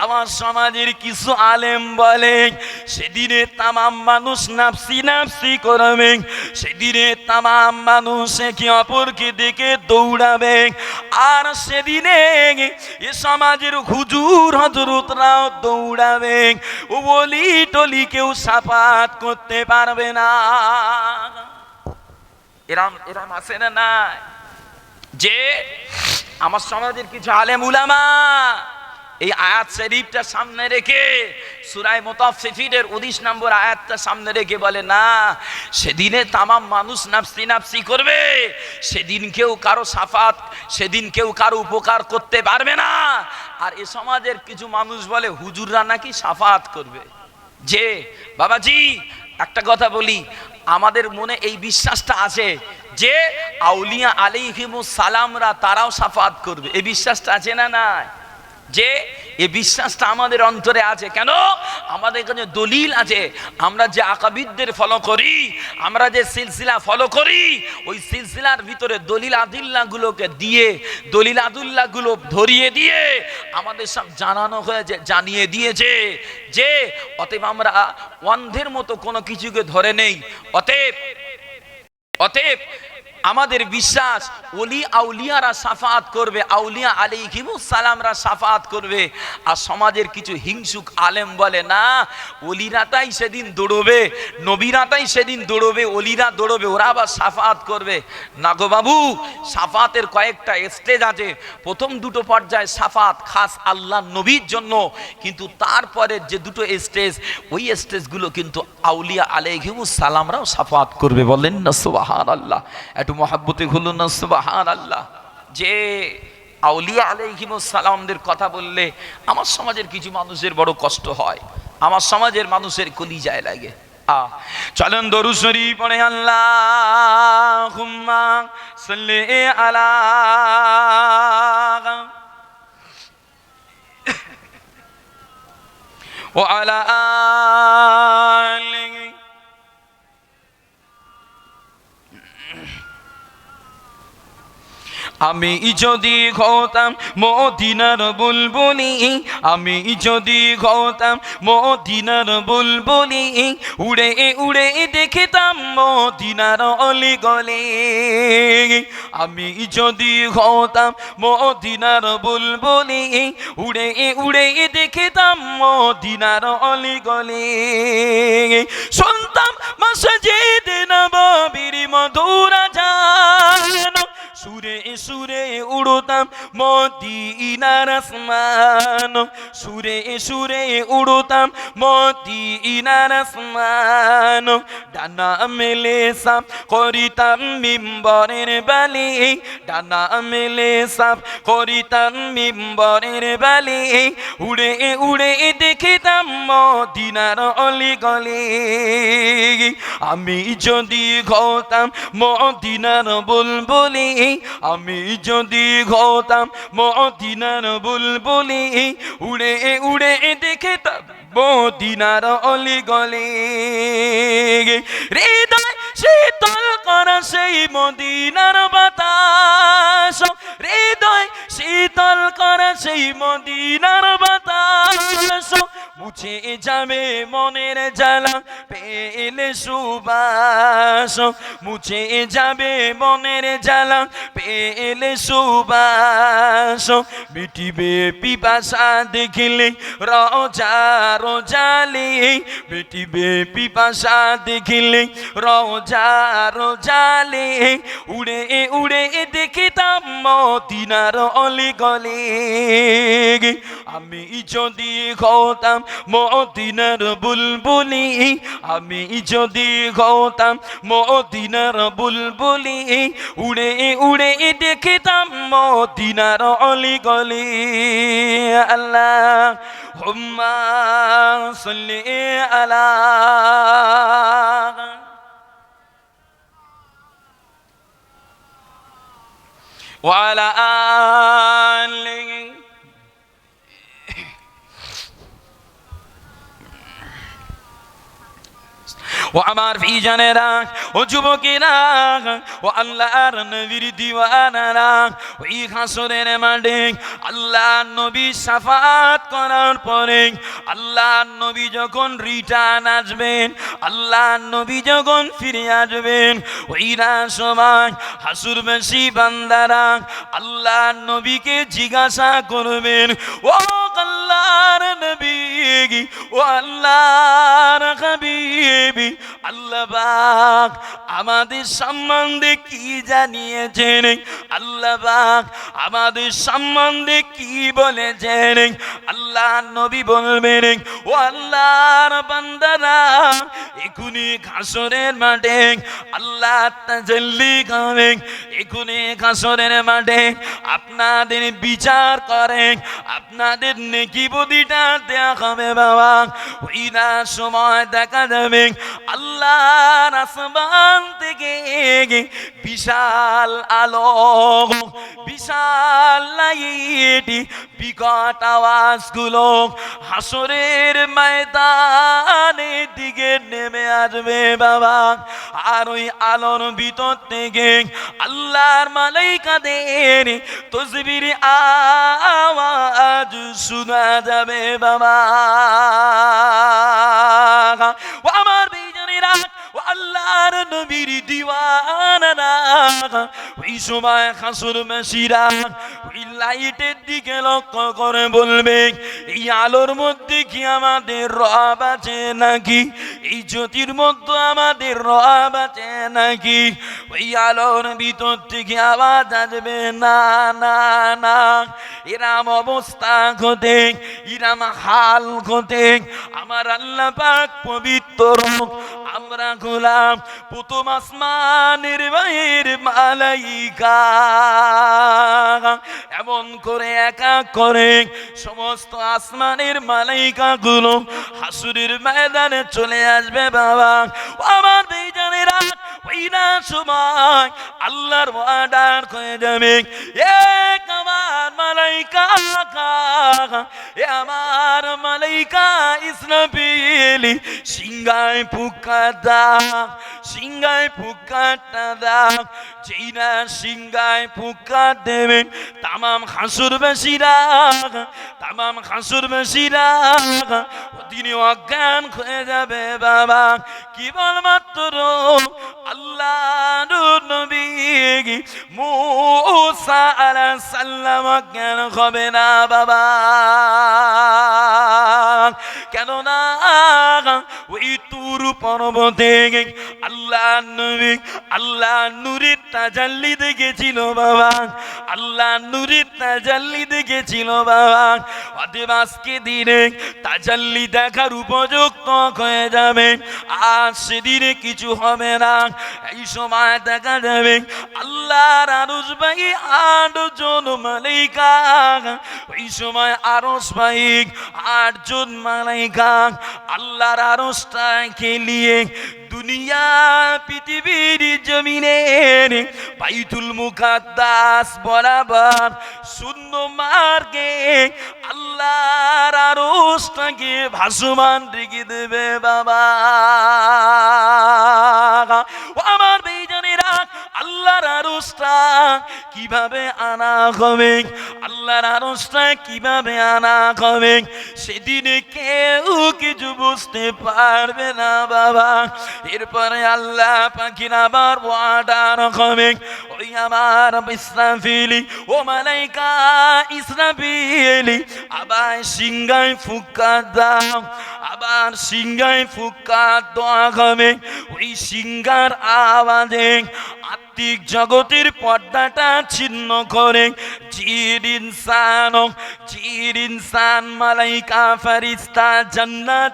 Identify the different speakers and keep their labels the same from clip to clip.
Speaker 1: আমার সমাজের কিছু আলেম বলে, সেদিনে তামাম মানুষ নাফসি নাফসি করবে, সেদিনে তামাম মানুষ একে অপরকে দেখে দৌড়াবে। আর সেদিনে এ সমাজের হুজুর হজরতরাও দৌড়াবে। ও বলি টলি কেউ সাফাত করতে পারবে না। এরাম এরাম আছে না নাই? যে আমার সমাজের কিছু আলেম উলামা এই আয়াত শরীফটা সামনে রেখে, সুরায় মোতাফিফিরের উনিশ নম্বর আয়াতটা সামনে রেখে বলে, না, সেদিনে তামাম মানুষ নাফসি নাপসি করবে। সেদিন কেউ কারও সাফাত, সেদিন কেউ কারও উপকার করতে পারবে না। আর এ সমাজের কিছু মানুষ বলে, হুজুররা নাকি সাফাত করবে? যে, বাবাজি, একটা কথা বলি, আমাদের মনে এই বিশ্বাসটা আছে যে, আউলিয়া আলিহিমুস সালামরা তারাও সাফাত করবে। এই বিশ্বাসটা আছে না নাই? যে এ বিশ্বাসটা আমাদের অন্তরে আছে। কেন? আমাদের কাছে দলিল আছে। আমরা যে আকাবিদদের ফলো করি, আমরা যে সিলসিলা ফলো করি, ওই সিলসিলার ভিতরে দলিল আদিল্লাগুলোকে দিয়ে, দলিল আদুল্লাহগুলো ধরিয়ে দিয়ে আমাদের সব জানানো হয়েছে, জানিয়ে দিয়েছে যে, অতএব আমরা অন্ধের মতো কোনো কিছুকে ধরে নেই। অতএব অতএব আমাদের বিশ্বাস, ওলি আউলিয়ারা সাফাত করবে, আউলিয়া আলী সালামরা সাফাত করবে। আর সমাজের কিছু হিংসুক আলেম বলে, না অলিরাটাই সেদিন দৌড়বে নবীরাটাই সেদিন দৌড়বে অলিরা দৌড়বে, ওরা আবার সাফাত করবে। না গো বাবু, সাফাতের কয়েকটা স্টেজ আছে। প্রথম দুটো পর্যায়ে সাফাত, খাস আল্লাহ নবীর জন্য। কিন্তু তারপরে যে দুটো স্টেজ ওই স্টেজগুলো কিন্তু আউলিয়া আলাইহিমুস সালামরাও সাফাত করবে বলেন না সুবাহান আল্লাহ একটু মহাব্বতে খুলুন না সুবাহান আল্লাহ যে আউলিয়া সালামদের কথা বললে আমার সমাজের কিছু মানুষের বড় কষ্ট হয়, আমার সমাজের মানুষের কলি যায় লাগে চলন দরু শরীফ পড়ে আল্লাহ হুম্মা আলা ও আলা আমি যদি হতাম মদিনার বুলবুলি, আমি যদি হতাম মদিনার বুলবুলি, উড়ে উড়ে দেখতাম মদিনার অলি গলি। আমি যদি হতাম মদিনার বুলবুলি, উড়ে উড়ে দেখতাম মদিনার অলি গলি। শুনতাম মসজিদ নববীর মধুরা জান সুরে সুরে উড়তাম মদিনার আসমান। সুরে সুরে উড়তাম মদিনার আসমান। ডানা মেলে সাপ করিতাম মিম্বরের বালি। ডানা মেলে সাপ করিতাম মিম্বরের বালি। উড়ে উড়ে দেখিতাম মদিনার অলি গলি। আমি যদি ঘতাম মদিনার বুলবুলি আমি যদি ঘতাম মদিনার বুলবুলি, উড়ে উড়ে দেখতাম মদিনার অলি গলি হৃদয় শীতল করা সেই মদিনার বাতাস, হৃদয় শীতল করা সেই মদিনার বাতাস। বুঝে যাবে মনের জ্বালা পেলে সুবাস মুছে যাবে মনের জ্বালা। পেলে সুবাস মিটিবে পিপাসা দেখিলে, রজা রোজালি মিটিবে পিপাসা দেখিলে, রজা রোজালি উড়ে উড়ে দেখিতাম মদিনার অলি গলি। আমি যদি হতাম মদিনার বুলবুলি, আমি যদি হতাম মদিনার বুলবুলি, উড়ে উড়ে দেখিতাম মদিনার অলি গলি আল্লাহ হুম্মা সাল্লি আলা وعلى آله ও আমার ভিজনেরা ও যুবকেরা, ও আল্লাহর নবীর দিওয়ানারা ওই হাসরের মাঠে আল্লাহ নবী সাফাত করার পরে আল্লাহ নবী যখন রিটার্ন আসবেন, আল্লাহ নবী যখন ফিরে আসবেন ওইরা সময় হাসুর বেশি বান্দারা আল্লাহ নবীকে জিজ্ঞাসা করবেন, ও আল্লাহর নবী, ও আল্লাহর হাবিবি আল্লাহ পাক আমাদের সম্বন্ধে কি জানিয়েছেন? আল্লাহ আল্লাহবাক আমাদের সম্বন্ধে কি বলেছেন? আল্লাহ নবী বলবেন, ও আল্লাহর বান্দারা, এখুনি ঘাসরের মাঠে আল্লাহ তাজাল্লি খাবেন এখুনি ঘাসরের মাঠে আপনাদের বিচার করেন, আপনাদের নেকি বুদিটা দেয়া হবে বাবা। ওই না সময় দেখা যাবে, আল্লাহর আসমান থেকে বিশাল আলো, বিশাল লাইটি, বিকট আওয়াজগুলো হাসরের ময়দানের দিকে নেমে আসবে বাবা। আর ওই আলোর ভিতর থেকে আল্লাহর মালাইকাদের তসবির আওয়াজ শোনা যাবে বাবা। আমার বেজনেরা আল্লাহর নবীর দিওয়ানারা ওই সময় হাসুর মেশিরা ওই লাইটের দিকে লক্ষ্য করে বলবে, এই আলোর মধ্যে কি আমাদের রব আছে নাকি? এই জ্যোতির মধ্যে আমাদের রব আছে নাকি? ওই আলোর ভিতর থেকে আওয়াজ আসবে, না না না। এরাম অবস্থা ঘটে ইরাম হাল ঘটে। আমার আল্লাহ পাক পবিত্র আমরা গোলাম প্রথম আসমানের বাইর মালাইকা। এমন করে একা করে সমস্ত আসমানের মালাইকা গুলো হাসুরের ময়দানে চলে আসবে বাবা। আমার বেজানেরা ওই না সময় আল্লাহর ওয়ার্ডার হয়ে যাবে। এক আমার মালাইকা, এ আমার মালাইকা ইসরাফিলি সিংহায় ফুকা দা সিংহায় ফুকাটা দা যেই না সিংহায় দেবে। তামাম হাসুর বেশিরা, তামাম হাসুর বেশিরা তিনি অজ্ঞান হয়ে যাবে বাবা। কেবল মাত্র আল্লাহ নবী মুসা আলাইহিস সালাম অজ্ঞান হবে না বাবা। কেন না ওই তুর পর্বতে আল্লাহ নবী আল্লাহ নুরের তাজাল্লি দেখেছিল বাবা। আল্লাহ নুরের তাজাল্লি দেখেছিল বাবা। অতএব আজকে দিনে তাজাল্লি দেখার উপযুক্ত হয়ে যাবে। আর সেদিনে কিছু হবে না। এই সময় দেখা যাবে আল্লাহর আরস ভাই আটজন মালিকা ওই সময় আরস ভাই আটজন মালাইকা। আল্লাহর আরসটাকে নিয়ে দুনিয়া পৃথিবীর জমিনের বাইতুল মুকাদ্দাস বরাবর শূন্য মার্গে আল্লাহর আরসটাকে ভাসমান রেখে দেবে বাবা। আমার আল্লাহর আরসটা কীভাবে আনা হবে? আল্লাহর আরসটা কীভাবে আনা হবে? সেদিনে কেউ কিছু বুঝতে পারবে না, বাবা। এরপরে আল্লাহ পাখির আবার ওয়াডার হবে। ওই আমার ইসরাফিলি, ও মালাইকা ইসরাফিলি, আবার সিংহায় ফুকা দাও, আবার সিংহায় ফুকা দেওয়া হবে। ওই সিংহার আওয়াজে আত্মিক জগতের পর্দাটা ছিন্ন করে।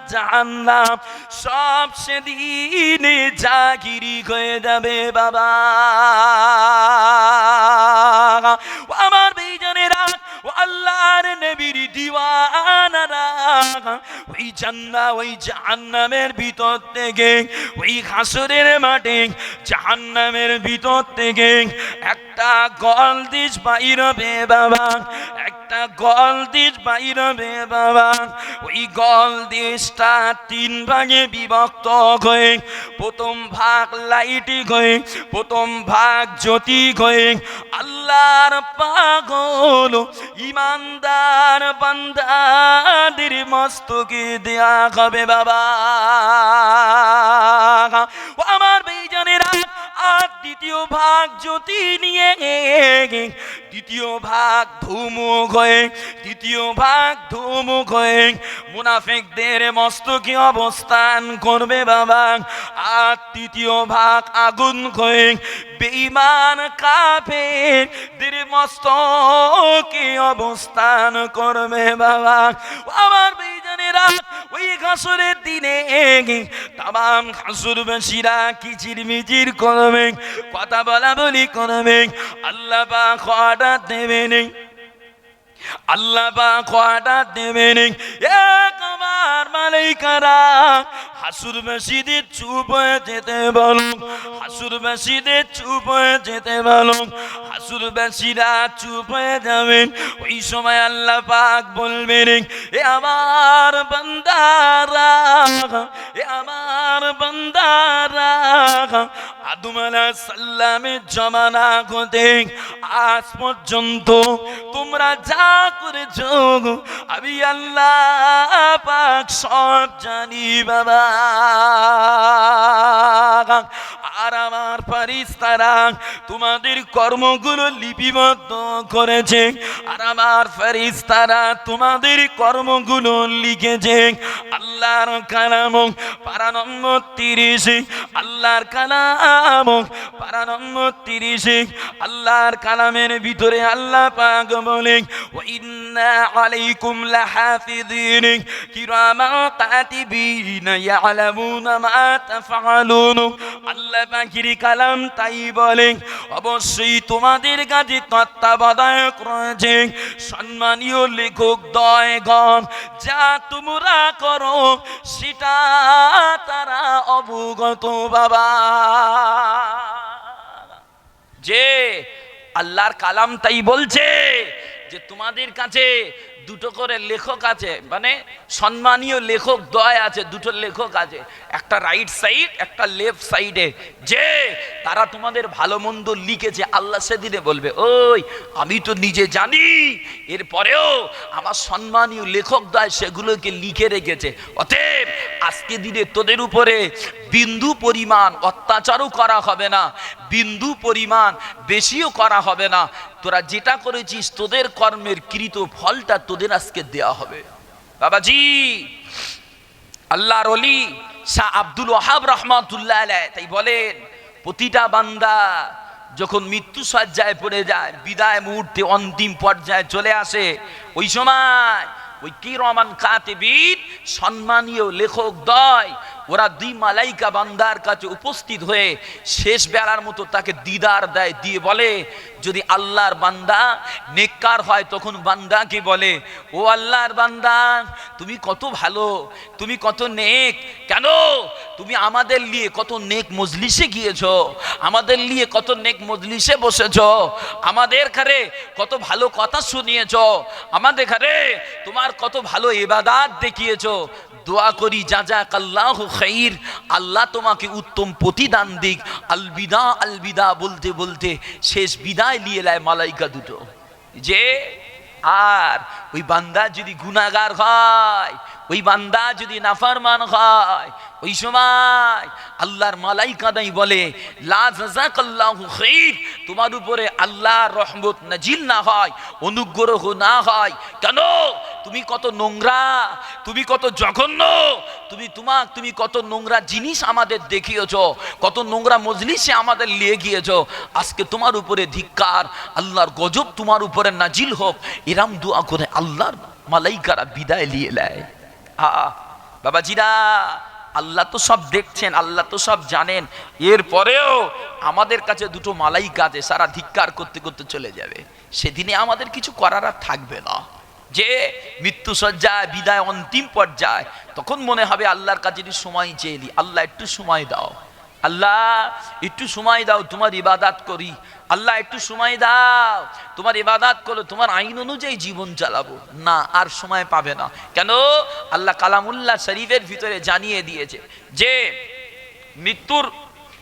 Speaker 1: জাহান্নাম সব সেদিনে জাগিরি হয়ে যাবে বাবা। আমার বেজনেরা ও আল্লাহর নবীর দিওয়ানারা, ওই জান্না, ওই জাহান্নামের ভিতর থেকে, ওই হাসরের মাঠে, জাহান্নামের ভিতর থেকে একটা গল দিস বাইরবে বাবা, একটা গল দিস বাইরবে বাবা। ওই গল দেশটা তিন ভাগে বিভক্ত হয়ে, প্রথম ভাগ লাইটি হয়ে, প্রথম ভাগ জ্যোতি হয়ে, আল্লাহর পাগল ইমানদার বান্দাদের মস্তকে দেয়া হবে বাবা। আমার বেজানেরা আর দ্বিতীয় ভাগ জ্যোতি নিয়ে, দ্বিতীয় ভাগ ধুমুক হয়ে, দ্বিতীয় ভাগ ধুমুক হয়ে। মুনাফেকদের মস্তকে অবস্থান করবে বাবা। আর তৃতীয় ভাগ আগুন হয়ে বেঈমান কাফেরদের মস্তকে অবস্থান করবে বাবা। আমার বেজানেরা ওই ঘাসরের দিনে তাম ঘাসুরবাসীরা কিচির মিচির করবে, কথা বলা বলি করবে। আল্লাহ বা খাওয়াটা দেবে নেই আল্লাহ বা খাওয়াটা দেবে নেই এক আমার মালিকারা হাসুর বেশিদের চুপ যেতে বলো। হাসুর বেশিদের চুপ যেতে বলো। হাসুর বেশিরা চুপ যাবেন ওই সময় আল্লাহ পাক বলবেন, এ আমার বান্দারা, এ আমার বান্দারা, আদম আলাইহিস জমানা হতে আজ পর্যন্ত তোমরা যা করেছ আমি আল্লাহ পাক সব জানি বাবা। আর আমার ফারিস্তারা তোমাদের কর্মগুলো লিপিবদ্ধ করেছে। আর আমার ফারিস্তারা তোমাদের কর্মগুলো লিখেছে। আল্লাহর কালাম পারা নম্বর তিরিশে। আল্লাহর কালাম পারা নম্বর তিরিশে। আল্লাহর কালামের ভিতরে আল্লাহ পাক বলে ওয়াইন্না আলাইকুম লাহাফিযিন। বলে। অবশ্যই তোমাদের কাছে তত্ত্বাবধায়ক রয়েছে। সম্মানীয় লেখক দয়গণ, যা তোমরা করো, সেটা তারা অবগত, বাবা। যে আল্লাহর কালাম তাই বলছে যে তোমাদের কাছে দুটো করে লেখক আছে মানে সম্মানীয় লেখক দয় আছে, দুটো লেখক আছে। একটা রাইট সাইড একটা লেফট সাইডে যে তারা তোমাদের ভালো মন্দ লিখেছে, আল্লাহ সেদিনে বলবে, ওই, আমি তো নিজে জানি। এরপরেও আমার সম্মানীয় লেখক দয় সেগুলোকে লিখে রেখেছে। অতএব আজকে দিনে তোদের উপরে বিন্দু পরিমাণ অত্যাচারও করা হবে না। বিন্দু পরিমাণ বেশিও করা হবে না। তোরা যেটা করেছিস, তোদের কর্মের কৃত ফলটা তোদের আজকে দেয়া হবে। বাবাজি, আল্লাহর অলি শাহ আব্দুল ওহাব রহমাতুল্লাহ তাই বলেন, প্রতিটা বান্দা যখন মৃত্যু সজ্জায় পড়ে যায়, বিদায় মুহূর্তে অন্তিম পর্যায়ে চলে আসে, ওই সময় ওই কি রহমান কাতেবিদ সম্মানীয় লেখক দয় ওরা দুই মালাইকা বান্দার কাছে উপস্থিত হয়ে শেষ বেলার মতো তাকে দিদার দেয়, দিয়ে বলে, যদি আল্লাহর বান্দা নেককার হয়, তখন বান্দাকে বলে, ও আল্লাহর বান্দা, তুমি কত ভালো, তুমি কত নেক, কেন? তুমি আমাদের নিয়ে কত নেক মজলিসে গিয়েছ, আমাদের নিয়ে কত নেক মজলিসে বসেছ, আমাদের ঘরে কত ভালো কথা শুনিয়েছ, আমাদের ঘরে তোমার কত ভালো এবাদাত দেখিয়েছো দোয়া করি যা যা কাল্লাহ খাইর। আল্লাহ তোমাকে উত্তম প্রতিদান দিক। আলবিদা আলবিদা বলতে বলতে শেষ বিদায় নিয়ে লায় মালাইকা দুটো। যে, আর ওই বান্দা যদি গুণাগার হয় ওই বান্দা যদি নাফারমান হয়, ওই সময় আল্লাহর মালাইকা দাই বলে তোমার উপরে আল্লাহর রহমত নাজিল না হয়, অনুগ্রহ না হয়। কেন? তুমি কত নোংরা, তুমি কত জঘন্য, তুমি তোমা তুমি কত নোংরা জিনিস আমাদের দেখিয়েছ, কত নোংরা মজলিসে আমাদের নিয়ে গিয়েছ। আজকে তোমার উপরে ধিক্কার, আল্লাহর গজব তোমার উপরে নাজিল হোক। এরাম দোয়া করে আল্লাহর মালাইকারা বিদায় নিয়ে নেয়। বাবাজিরা, আল্লাহ তো সব দেখছেন, আল্লাহ তো সব জানেন। এরপরেও আমাদের কাছে দুটো মালাই কাজে সারা ধিক্কার করতে করতে চলে যাবে। সেদিনে আমাদের কিছু করার আর থাকবে না। যে মৃত্যু সজ্জায় বিদায় অন্তিম পর্যায়, তখন মনে হবে আল্লাহর কাছে সময় চেয়ে আল্লাহ একটু সময় দাও। আল্লাহ, একটু সময় দাও, তোমার ইবাদাত করি। আল্লাহ, একটু সময় দাও। তোমার ইবাদাত করো তোমার আইন অনুযায়ী জীবন চালাবো। না, আর সময় পাবে না। কেন? আল্লাহ কালামুল্লাহ শরীফের ভিতরে জানিয়ে দিয়েছে যে, মৃত্যুর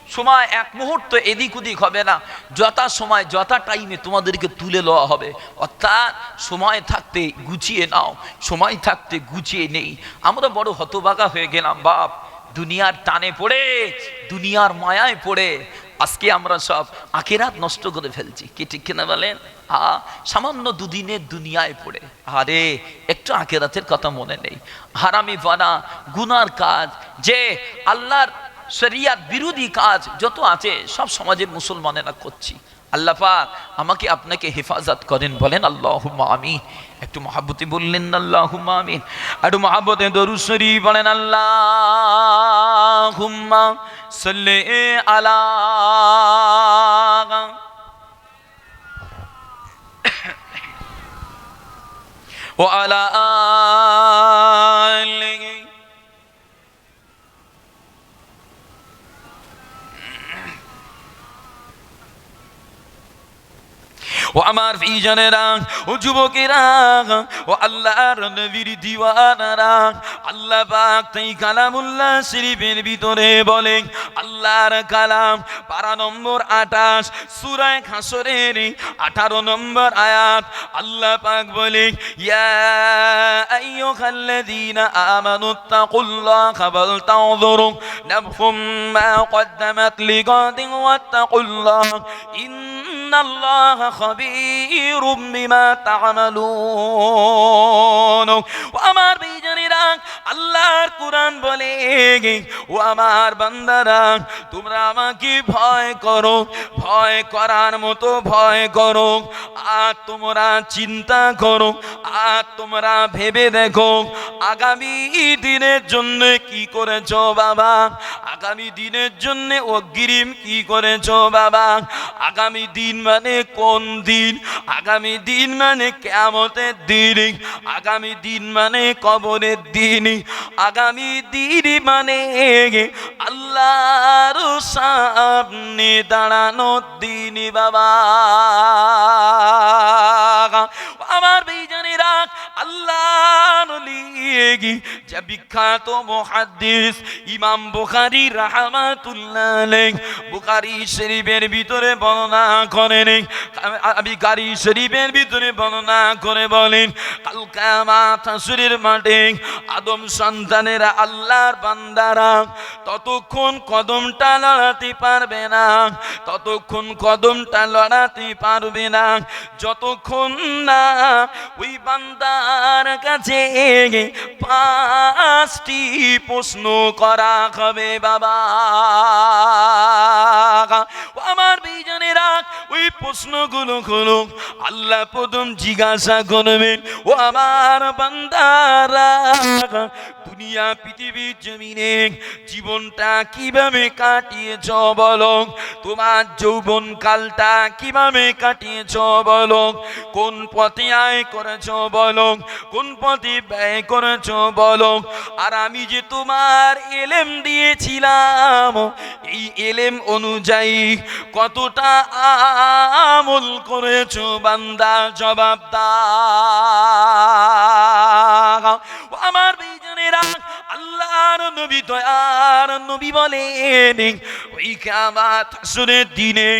Speaker 1: সময় এক মুহূর্ত এদিক ওদিক হবে না। যথা সময়, যথা টাইমে তোমাদেরকে তুলে লওয়া হবে। অর্থাৎ, সময় থাকতে গুছিয়ে নাও। সময় থাকতে গুছিয়ে নেই। আমরা বড় হতবাগা হয়ে গেলাম, বাপ। দুনিয়ার টানে পড়ে, দুনিয়ার মায়ায় পড়ে। আজকে আমরা সব আখেরাত নষ্ট করে ফেলছি। কি ঠিক কিনা বলেন? আ, সামান্য দুদিনের দুনিয়ায় পড়ে। আরে, একটু আখেরাতের কথা মনে নেই। হারামি বানা গুনার কাজ, যে আল্লাহর শরিয়াত বিরোধী কাজ যত আছে, সব সমাজের মুসলমানেরা করছি। আল্লাহ পাক আমাকে আপনাকে হেফাজত করেন, বলেন আল্লাহ আমিন। একটু মহাব্বতে বললেন আল্লাহ আমিন। একটু মহাব্বতে দরুসরি বলেন, আল্লাহ। صلی علی وعلى آل ও আমার ফিজনেরা ও যুবকেরা ও আল্লাহর নবীর দিওয়ানারা আল্লাহ পাক তাই কালামুল্লাহ শরীফের ভিতরে বলেন, আল্লাহর কালাম পারা নম্বর আঠাশ সুরায় খাসরের আঠারো নম্বর আয়াত। আল্লাহ পাক বলে ইয়া আইয়ুহাল্লাযীনা আমানু তাকুল্লাহা ওয়াল তানজুরু নাফসুম মা কদ্দামাত লিগাদিন ইন্নাল্লাহা খাবীরুম বিমা তা'মালুন ও আমার বিজনেরা আল্লাহর কোরআন বলে ও আমার বান্দারা, তোমরা আমাকে ভয় করো, ভয় করার মতো ভয় করো, আর তোমরা চিন্তা করো, আর তোমরা ভেবে দেখো, আগামী দিনের জন্য কি করেছ বাবা? আগামী দিনের জন্য অগ্রিম কি করেছ বাবা? আগামী দিন মানে কোন দিন? আগামী দিন মানে কেমতের দিন, আগামী দিন মানে কবরের দিন আগামী দিন মানে আল্লাহর সামনে দাঁড়ানোর দিন বাবা। আমার বেজানেরা আল্লাহ যা বিখ্যাত মহাদ্দিস ইমাম বুখারী রাহমাতুল্লাহ বুখারী শরীফের ভিতরে বর্ণনা করেন। আমি গাড়ি শরীফের ভিতরে বর্ণনা করে বলেন, কাল কিয়ামত হাসরের মাঠে আদম সন্তানেরা, আল্লাহর বান্দারা, ততক্ষণ কদমটা লড়াতে পারবে না, ততক্ষণ কদমটা লড়াতে পারবে না, যতক্ষণ না ওই বান্দার কাছে পাঁচটি প্রশ্ন করা হবে, বাবা। আমার বিজনেরা, ওই প্রশ্নগুলো হলো, আল্লাহ প্রথম জিজ্ঞাসা করবেন, ও আমার বান্দারা দুনিয়া, পৃথিবীর জমিনে জীবনটা কীভাবে কাটিয়েছ বলো? তোমার যৌবন কালটা কীভাবে কাটিয়েছ বলো? কোন পথে আয় করেছ বলো? কোন পথে ব্যয় করেছ বলো? আর আমি যে তোমার এলেম দিয়েছিলাম, এই এলেম অনুযায়ী কতটা আমল করেছ বান্দা? জবাব দাও ও আমার বিজনেরা আল্লাহর নবী দয়ার নবী বলেন ওই কামাত হাসরের দিনে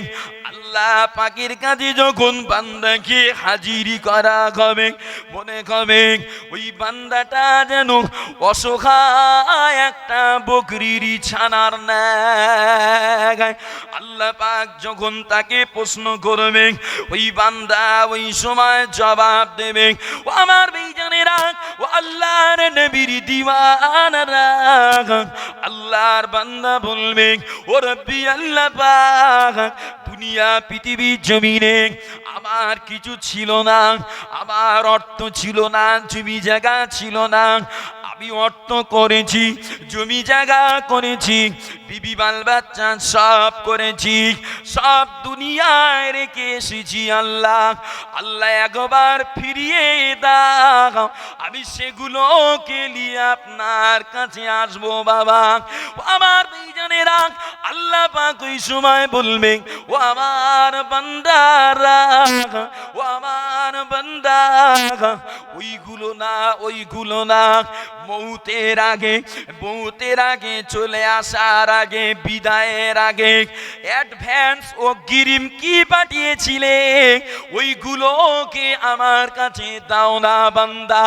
Speaker 1: আল্লাহ পাকের কাছে যখন বান্দাকে হাজিরি করা হবে, মনে হবে ওই বান্দাটা যেন অসহায় একটা বকরির ছানার ন্যায় আল্লাহ পাক যখন তাকে প্রশ্ন করবে, ওই বান্দা ওই সময় জবাব দেবে, ও আমার বেজানেরা, ও আল্লাহর নবীর দিওয়ানারা। আল্লাহর বান্দা বলবে, ও রব্বি আল্লাহ পাক, দুনিয়া পৃথিবী জমিনে আমার কিছু ছিল না আমার অর্থ ছিল না জমি জায়গা ছিল না আমি অর্থ করেছি, জমি জায়গা করেছি, বিবি বাল বাচ্চা সব করেছি, সব দুনিয়ায় রেখে এসেছি আল্লাহ। আল্লাহ একবার ফিরিয়ে দাও, আমি সেগুলোকে নিয়ে আপনার কাছে আসব বাবা। ও আমার মুসলমানেরা আল্লাহ পাক ওই সময় বলবে, ও আমার বান্দারা, ও আমার বান্দা ওইগুলো না ওইগুলো না। মৌতের আগে মৌতের আগে চলে আসার আগে, বিদায়ের আগে অ্যাডভান্স ও গিরিম কি পাঠিয়েছিলে? ওইগুলোকে আমার কাছে দাও না বান্দা।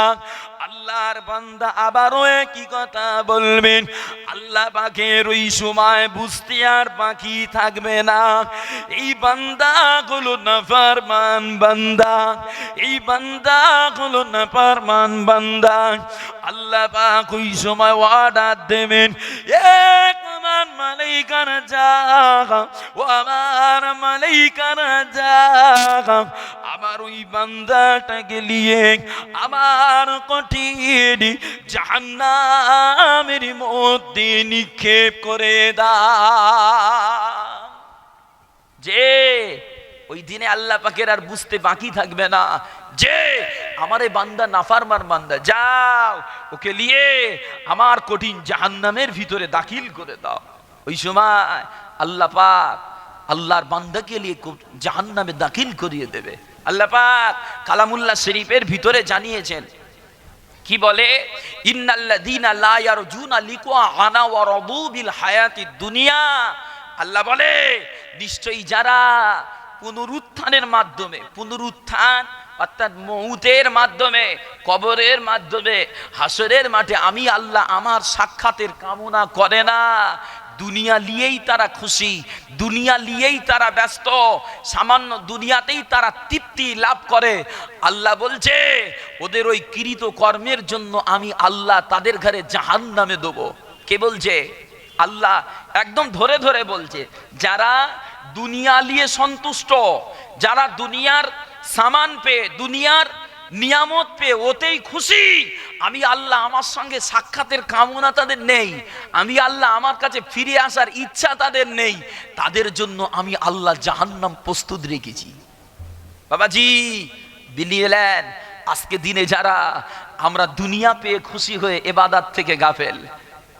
Speaker 1: আল্লাহর বান্দা আবারও একই কথা বলবেন, আল্লাহ পাখের ওই সময় বুঝতে আর পাখি থাকবে না। এই বান্দা গুলো নাফারমান বান্দা, এই বান্দা গুলো নাফারমান বান্দা। আল্লাহ পাক ওই সময় অর্ডার দেবেন, এক আমার মালাইকার জাগা, ও আমার মালাইকার জাগা। আমার ওই বান্দাটাকে নিয়ে আমার কঠিন জাহান্নামের মধ্যে নিক্ষেপ করে দা। যে ওই দিনে আল্লাহ পাকের আর বুঝতে বাকি থাকবে না। যে, আমার এই বান্দা নাফারমার বান্দা, যাও, ওকে নিয়ে আমার কঠিন জাহান্নামের ভিতরে দাখিল করে দাও। ওই সময় আল্লাহ পাক আল্লাহর বান্দাকে নিয়ে জাহান্নামে দাখিল করিয়ে দেবে। আল্লাহ পাক কালামুল্লাহ শরীফের ভিতরে জানিয়েছেন, কি বলে? ইন্নাল্লাযীনা লা ইয়ারজুনা লিকা আনা ওয়া রাদু বিল হায়াতিদ দুনিয়া। আল্লাহ বলে, নিশ্চয়ই যারা পুনরুত্থানের মাধ্যমে, পুনরুত্থান অর্থাৎ মৌতের মাধ্যমে, কবরের মাধ্যমে, হাসরের মাঠে আমি আল্লাহ আমার সাক্ষাতের কামনা করে না। দুনিয়া নিয়েই তারা খুশি, দুনিয়া নিয়েই তারা ব্যস্ত, সামান্য দুনিয়াতেই তারা তৃপ্তি লাভ করে। আল্লাহ বলছে, ওদের ওই কৃত কর্মের জন্য আমি আল্লাহ তাদের ঘরে জাহান নামে দেবো। কে বলছে? আল্লাহ একদম ধরে ধরে বলছে, যারা দুনিয়া নিয়ে সন্তুষ্ট। যারা দুনিয়ার সামান পেয়ে, দুনিয়ার নিয়ামত পেয়ে ওতেই খুশি। আমি আল্লাহ আমার সঙ্গে সাক্ষাতের কামনা তাদের নেই। আমি আল্লাহ আমার কাছে ফিরে আসার ইচ্ছা তাদের নেই। তাদের জন্য আমি আল্লাহ জাহান্নাম প্রস্তুত রেখেছি। বাবাজি বিলিয়েলেন আজকে দিনে যারা আমরা দুনিয়া পেয়ে খুশি হয়ে এবাদার থেকে গাফেল।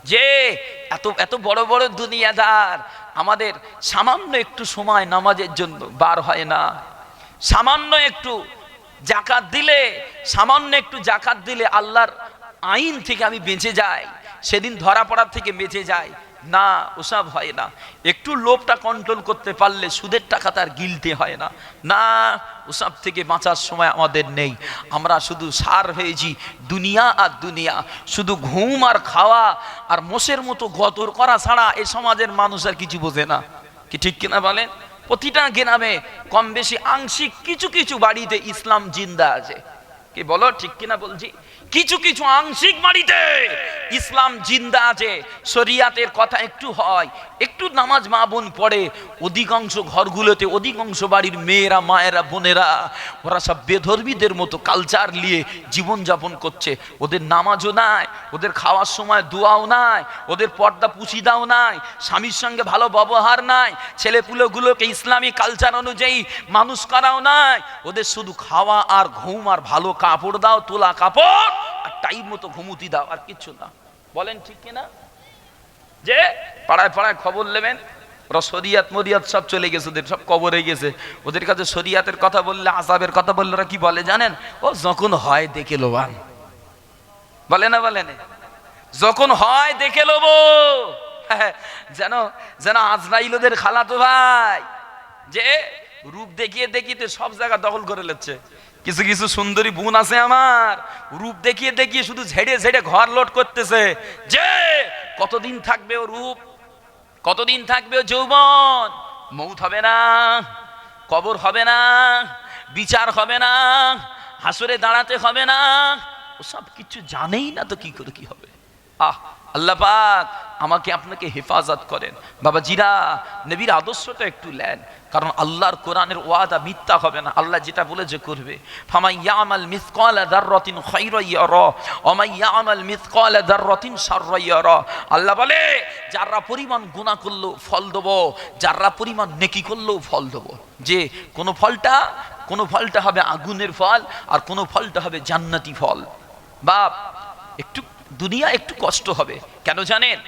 Speaker 1: যে, এত এত বড় বড় দুনিয়াদার আমাদের সামান্য একটু সময় নামাজের জন্য বার হয় না। সামান্য একটু জাকাত দিলে, সামান্য একটু জাকাত দিলে আল্লাহর আইন থেকে আমি বেঁচে যাই। সেদিন ধরা পড়ার থেকে বেঁচে যাই। না, ওসব হয় না। একটু লোভটা কন্ট্রোল করতে পারলে সুদের টাকা তার গিলতে হয় না। না, ওসব থেকে বাঁচার সময় আমাদের নেই। আমরা শুধু সার হয়েছি, দুনিয়া আর দুনিয়া। শুধু ঘুম আর খাওয়া আর মোষের মতো গতর করা ছাড়া এ সমাজের মানুষ আর কিছু বোঝে না। কি ঠিক কিনা বলেন? প্রতিটা গ্রামে কম বেশি আংশিক কিছু কিছু বাড়িতে ইসলাম জিন্দা আছে। কি বলো, ঠিক কিনা বলছি? কিছু কিছু আংশিক বাড়িতে ইসলাম জিন্দা আছে, শরিয়াতের কথা একটু হয়, একটু নামাজ মা বোন পড়ে, অধিকাংশ ঘরগুলোতে অধিকাংশ বাড়ির মেয়েরা, মায়েরা, বোনেরা, ওরা সব বেধর্মীদের মতো কালচার নিয়ে জীবনযাপন করছে। ওদের নামাজও নাই, ওদের খাওয়ার সময় দোয়াও নাই, ওদের পর্দা পুষি দাও নাই, স্বামীর সঙ্গে ভালো ব্যবহার নাই, ছেলেপুলেগুলোকে ইসলামী কালচার অনুযায়ী মানুষ করাও নাই, ওদের শুধু খাওয়া আর ঘুম আর ভালো কাপড় দাও, তোলা কাপড়। আর টাইম মতো ঘুমুতি দাও, আর কিছু না। বলেন ঠিক কিনা? যে পাড়ায় পাড়ায় খবর নেবেন, ওরা শরিয়াত মরিয়াত সব চলে গেছে, ওদের সব কবরে গেছে। ওদের কাছে শরিয়াতের কথা বললে আজাবের কথা বললে ওরা কি বলে জানেন? ও, যখন হয় দেখে লোবান। বলে না বলে না। যখন হয় দেখে লোবো। যেন যেন আজরাইল ওদের খালাতো ভাই, যে রূপ দেখিয়ে দেখিতে সব জায়গা দখল করে লেচ্ছে কিছু কিছু সুন্দরী বোন আছে আমার, রূপ দেখিয়ে দেখিয়ে শুধু ঝেড়ে ঝেড়ে ঘর লোট করতেছে। যে, কতদিন থাকবে ও রূপ? কতদিন থাকবে ও যৌবন? মৌত হবে না, কবর হবে না, বিচার হবে না, হাসরে দাঁড়াতে হবে না। ও সব কিছু জানেই না তো কি করে কি হবে। আহ আল্লাহ পাক আমাকে আপনাকে হেফাজত করেন। বাবা জিরা নবীর আদর্শটা একটু নেন। কারণ আল্লাহর কোরআনের ওয়াদা মিথ্যা হবে না। আল্লাহ যেটা বলে যে করবে আল্লাহ বলে যারা পরিমাণ গুনাহ করল ফল দেব যারা পরিমাণ নেকি করল ফল দেব। যে কোন ফলটা কোন ফলটা হবে আগুনের ফল, আর কোন ফলটা হবে জান্নাতি ফল। বাপ, একটু দুনিয়া একটু কষ্ট হবে। কেন জানেন?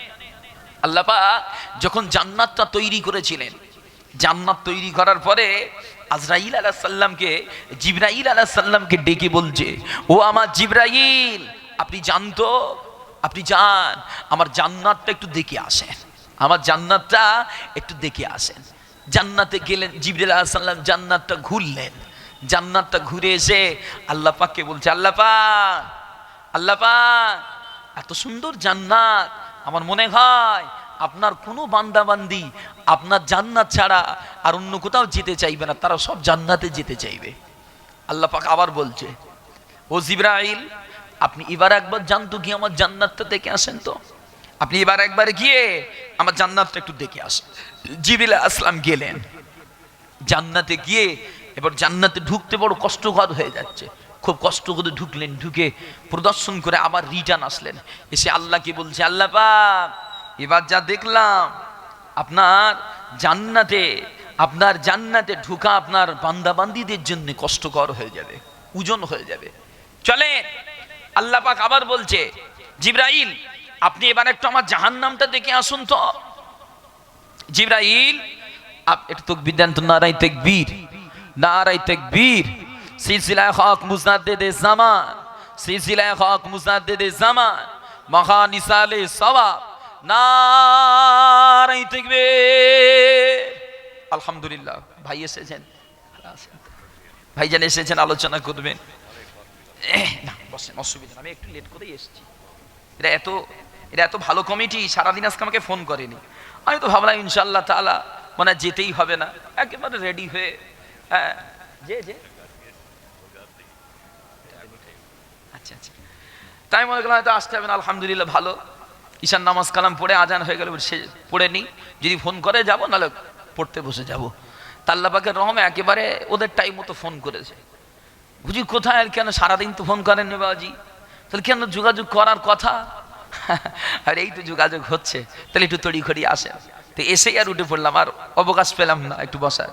Speaker 1: আল্লাহ পাক যখন জান্নাতটা তৈরি করেছিলেন, জান্নাত তৈরি করার পরে আজরাইল আলাহ সাল্লামকে জিব্রাইল আলাহ সাল্লামকে ডেকে বলছে, ও আমার জিব্রাইল, আপনি জানতো? আপনি যান, আমার জান্নাতটা একটু দেখে আসেন। আমার জান্নাতটা একটু দেখে আসেন। জান্নাতে গেলেন আলাহ সাল্লাম জান্নাতটা ঘুরলেন। জান্নাতটা ঘুরে এসে আল্লাহ পাককে বলছে আল্লাহ পাক এত সুন্দর জান্নাত, আমার মনে হয় আপনার কোনো বান্দাবান্দি আপনার জান্নাত ছাড়া আর অন্য কোথাও যেতে চাইবে না, তারা সব জান্নাতে যেতে চাইবে। আল্লাহ পাক আবার বলছে, ও জিব্রাইল, আপনি এবার একবার জানতো কি আমার জান্নাতটা দেখে আসেন তো? আপনি এবার একবার গিয়ে আমার জান্নাতটা একটু দেখে আসেন। জিবিল আসলাম গেলেন। জান্নাতে গিয়ে এবার জান্নাতে ঢুকতে বড় কষ্টকর হয়ে যাচ্ছে। খুব কষ্ট করে ঢুকলেন, ঢুকে প্রদর্শন করে আবার রিটার্ন আসলেন। এসে আল্লাহকে বলছে, আল্লাহ এবার যা দেখলাম, আপনার জান্নাতে আপনার জান্নাতে ঢুকা আপনার বান্দাবান্দিদের জন্য কষ্টকর হয়ে যাবে ওজন হয়ে যাবে। চলে আল্লাহ পাক আবার বলছে, জিব্রাইল, আপনি এবার একটু আমার জাহান্নামটা দেখে আসুন তো। জিব্রাইল, আপ দেন তো নারাই তেকবীর নারাই তেকবীর। সিলসিলায় হক মুজাদ্দিদে জামান, সিলসিলায় হক মুজাদ্দিদে জামান মহা নিসালে সওয়াব, নারাই তেকবীর আলহামদুলিল্লাহ, ভাই এসেছেন? ভাইজান এসেছেন, আলোচনা করবেন। না, বসেন, অসুবিধা আমি একটু লেট করেই এসেছি। এটা এত এটা এত ভালো কমিটি সারাদিন আজকে আমাকে ফোন করেনি। আমি তো ভাবলাম ইনশাল্লাহ তালা মানে যেতেই হবে না। একেবারে রেডি হয়ে হ্যাঁ যে যে। তাই মনে করলাম হয়তো আসতে হবে না, আলহামদুলিল্লাহ ভালো। ঈশান নামাজ কালাম পড়ে আজান হয়ে গেল সে পড়ে নিই যদি ফোন করে যাব, নাহলে পড়তে বসে যাব। তাল্লাপাকের রহম একেবারে ওদের টাইম মতো ফোন করেছে। বুঝি কোথায় আর কেন সারাদিন তো ফোন করেননি বাবাজি? তাহলে কেন যোগাযোগ করার কথা? আর এই তো যোগাযোগ হচ্ছে। তাহলে একটু তড়ি ঘড়ি আসেন। তো এসেই আর উঠে পড়লাম, আর অবকাশ পেলাম না একটু বসার।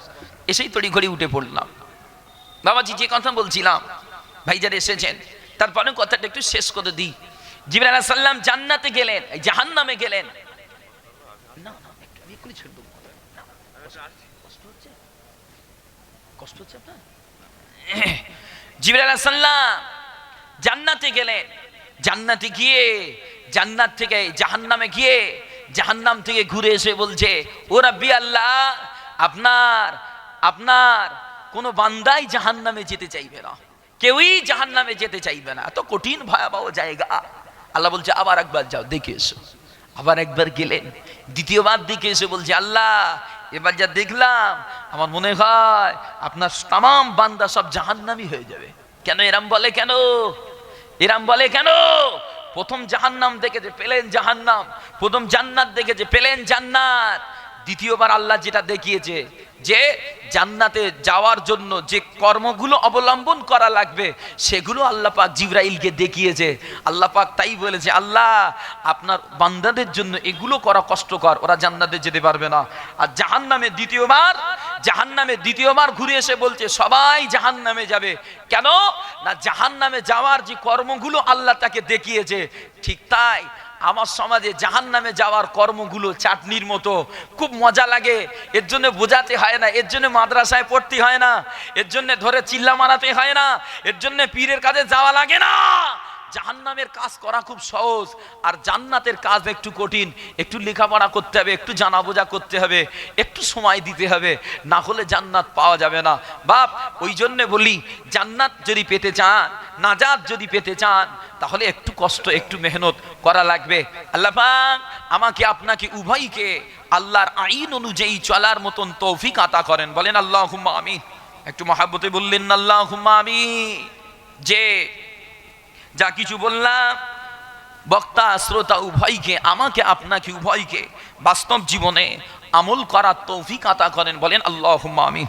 Speaker 1: এসেই তড়ি ঘড়ি উঠে পড়লাম। বাবাজি, যে কথা বলছিলাম, ভাইজান এসেছেন। তারপরে কথাটা একটু শেষ করে দিই। জিবরাল আলাইহিস সাল্লাম জান্নাতে গেলেন, এই জাহান্নামে গেলেন। জিবরাল আলাইহিস সাল্লাম জান্নাতে গেলেন। জান্নাতে গিয়ে, জান্নাত থেকে জাহান্নামে গিয়ে, জাহান্নাম থেকে ঘুরে এসে বলছে, ও রাব্বি আল্লাহ, আপনার আপনার কোনো বান্দাই জাহান্নামে যেতে চাইবে না। কেউই জাহান্নামে যেতে চাইবে না। এত কঠিন, ভয়াবহ জায়গা। আল্লাহ বলছে, আবার একবার যাও, দেখে এসো। আবার একবার গেলেন। দ্বিতীয়বার দিকে এসে বলছে, আল্লাহ, এবার যা দেখলাম, আমার মনে হয় আপনার তাম বান্দা সব জাহান্নামি হয়ে যাবে। কেন, এরাম বলে কেন? এরাম বলে কেন? প্রথম জাহান্নাম দেখে যে পেলেন জাহান্নাম, প্রথম জান্নাত দেখে যে পেলেন জান্নাত। দ্বিতীয়বার আল্লাহ যেটা দেখিয়েছে যে জান্নাতে যাওয়ার জন্য যে কর্মগুলো অবলম্বন করা লাগবে, সেগুলো আল্লাহ পাক জিব্রাইলকে দেখিয়েছে। আল্লাহ পাক তাই বলেছে, আল্লাহ, আপনার বান্দাদের জন্য এগুলো করা কষ্টকর, ওরা জান্নাতে যেতে পারবে না। আর জাহান্নামে দ্বিতীয়বার জাহান্নামে দ্বিতীয়বার ঘুরে এসে বলছে, সবাই জাহান্নামে যাবে। কেন? না, জাহান্নামে যাওয়ার যে কর্মগুলো আল্লাহ তাকে দেখিয়েছে, ঠিক তাই আমার সমাজে জাহান নামে যাওয়ার কর্মগুলো চাটনির মতো। খুব মজা লাগে। এর জন্য বোঝাতে হয় না, এর জন্য মাদ্রাসায় পড়তে হয় না। এর জন্য ধরে চিল্লা মারাতে হয় না। এর জন্য পীরের কাজে যাওয়া লাগে না। জাহান্নামের কাজ করা খুব সহজ, আর জান্নাতের কাজ একটু কঠিন, একটু লেখাপড়া করতে হবে, একটু জানা বোঝা করতে হবে, একটু সময় দিতে হবে, না হলে জান্নাত পাওয়া যাবে না। বাপ, ওই জন্যে বলি, জান্নাত যদি পেতে চান, নাজাত যদি পেতে চান, তাহলে একটু কষ্ট, একটু মেহনত করা লাগবে। আল্লাহ আমাকে, আপনাকে, উভয়কে আল্লাহর আইন অনুযায়ী চলার মতন তৌফিক আতা করেন। বলেন আল্লাহ আমি একটু মহাব্বতে বললেন আল্লাহ আমি যে যা কিছু বললাম, বক্তা, শ্রোতা উভয়কে, আমাকে, আপনাকে উভয়কে বাস্তব জীবনে আমল করার তৌফিক আতা করেন, বলেন আল্লাহ আমি